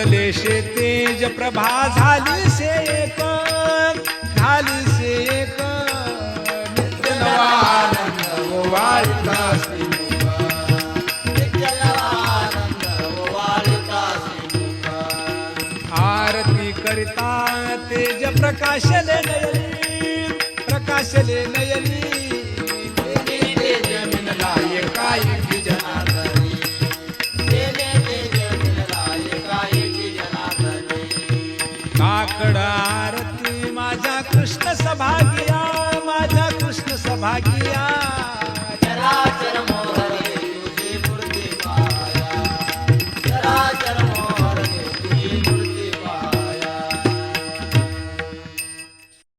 गोंदले तेज प्रभा झाली से एक झाली से एक. नित्य आरती करिता तेज प्रकाशले नयली प्रकाशले नयली काकड आरती माझ्या कृष्ण सभागिया माझ्या कृष्ण सभागिया.